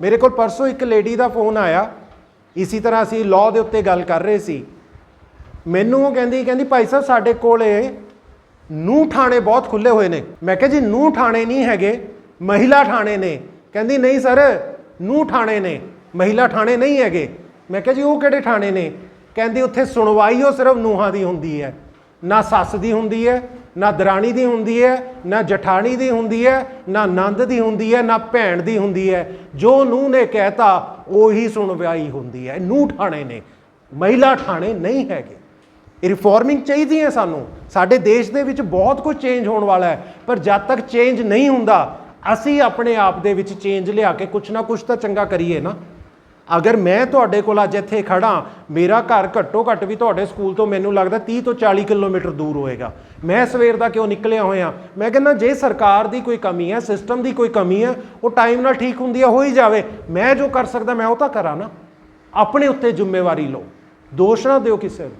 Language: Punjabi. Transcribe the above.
ਮੇਰੇ ਕੋਲ ਪਰਸੋਂ ਇੱਕ ਲੇਡੀ ਦਾ ਫੋਨ ਆਇਆ। ਇਸੇ ਤਰ੍ਹਾਂ ਅਸੀਂ ਲਾਅ ਦੇ ਉੱਤੇ ਗੱਲ ਕਰ ਰਹੇ ਸੀ। ਮੈਨੂੰ ਉਹ ਕਹਿੰਦੀ ਕਹਿੰਦੀ ਭਾਈ ਸਾਹਿਬ ਸਾਡੇ ਕੋਲੇ ਨੂੰ ਥਾਣੇ ਬਹੁਤ ਖੁੱਲੇ ਹੋਏ ਨੇ। ਮੈਂ ਕਿਹਾ ਜੀ ਨੂੰ ਥਾਣੇ ਨਹੀਂ ਹੈਗੇ, ਮਹਿਲਾ ਥਾਣੇ ਨੇ। ਕਹਿੰਦੀ, ਨਹੀਂ ਸਰ ਨੂੰ ਥਾਣੇ ਨੇ, ਮਹਿਲਾ ਥਾਣੇ ਨਹੀਂ ਹੈਗੇ। ਮੈਂ ਕਿਹਾ ਜੀ, ਉਹ ਕਿਹੜੇ ਥਾਣੇ ਨੇ? ਕਹਿੰਦੀ, ਉੱਥੇ ਸੁਣਵਾਈ ਉਹ ਸਿਰਫ ਨੂਹਾਂ ਦੀ ਹੁੰਦੀ ਹੈ। ਨਾ ਸੱਸ ਦੀ ਹੁੰਦੀ ਹੈ ਨਾ ਦਰਾਣੀ ਦੀ ਹੁੰਦੀ ਹੈ ਨਾ ਜਠਾਣੀ ਦੀ ਹੁੰਦੀ ਹੈ ਨਾ ਨੰਦ ਦੀ ਹੁੰਦੀ ਹੈ ਨਾ ਭੈਣ ਦੀ ਹੁੰਦੀ ਹੈ ਜੋ ਨੂੰਹ ਨੇ ਕਹਿਤਾ, ਉਹੀ ਸੁਣਵਾਈ ਹੁੰਦੀ ਹੈ ਨੂੰਹ ਠਾਣੇ ਨੇ, ਮਹਿਲਾ ਠਾਣੇ ਨਹੀਂ ਹੈਗੇ। ਇਹ ਰਿਫਾਰਮਿੰਗ ਚਾਹੀਦੀ ਹੈ ਸਾਨੂੰ। ਸਾਡੇ ਦੇਸ਼ ਦੇ ਵਿੱਚ ਬਹੁਤ ਕੁਝ ਚੇਂਜ ਹੋਣ ਵਾਲਾ ਹੈ, ਪਰ ਜਦ ਤੱਕ ਚੇਂਜ ਨਹੀਂ ਹੁੰਦਾ, ਅਸੀਂ ਆਪਣੇ ਆਪ ਦੇ ਵਿੱਚ ਚੇਂਜ ਲਿਆ ਕੇ ਕੁਝ ਨਾ ਕੁਝ ਤਾਂ ਚੰਗਾ ਕਰੀਏ ਨਾ। ਅਗਰ ਮੈਂ ਤੁਹਾਡੇ ਕੋਲ ਅੱਜ ਇੱਥੇ ਖੜਾ ਮੇਰਾ ਘਰ ਘੱਟੋ ਘੱਟ ਵੀ ਤੁਹਾਡੇ ਸਕੂਲ ਤੋਂ ਮੈਨੂੰ ਲੱਗਦਾ 30 ਤੋਂ 40 ਕਿਲੋਮੀਟਰ ਦੂਰ ਹੋਏਗਾ। ਮੈਂ ਸਵੇਰ ਦਾ ਕਿਉਂ ਨਿਕਲਿਆ ਹੋਇਆ? ਮੈਂ ਕਹਿੰਦਾ, ਜੇ ਸਰਕਾਰ ਦੀ ਕੋਈ ਕਮੀ ਹੈ ਸਿਸਟਮ ਦੀ ਕੋਈ ਕਮੀ ਹੈ, ਉਹ ਟਾਈਮ ਨਾਲ ਠੀਕ ਹੁੰਦੀ ਹੈ, ਹੋ ਹੀ ਜਾਵੇ। ਮੈਂ ਜੋ ਕਰ ਸਕਦਾ, ਮੈਂ ਉਹ ਤਾਂ ਕਰਾਂ ਨਾ। ਆਪਣੇ ਉੱਤੇ ਜ਼ਿੰਮੇਵਾਰੀ ਲਓ। ਦੋਸ਼ ਨਾ ਦਿਓ ਕਿਸੇ ਨੂੰ।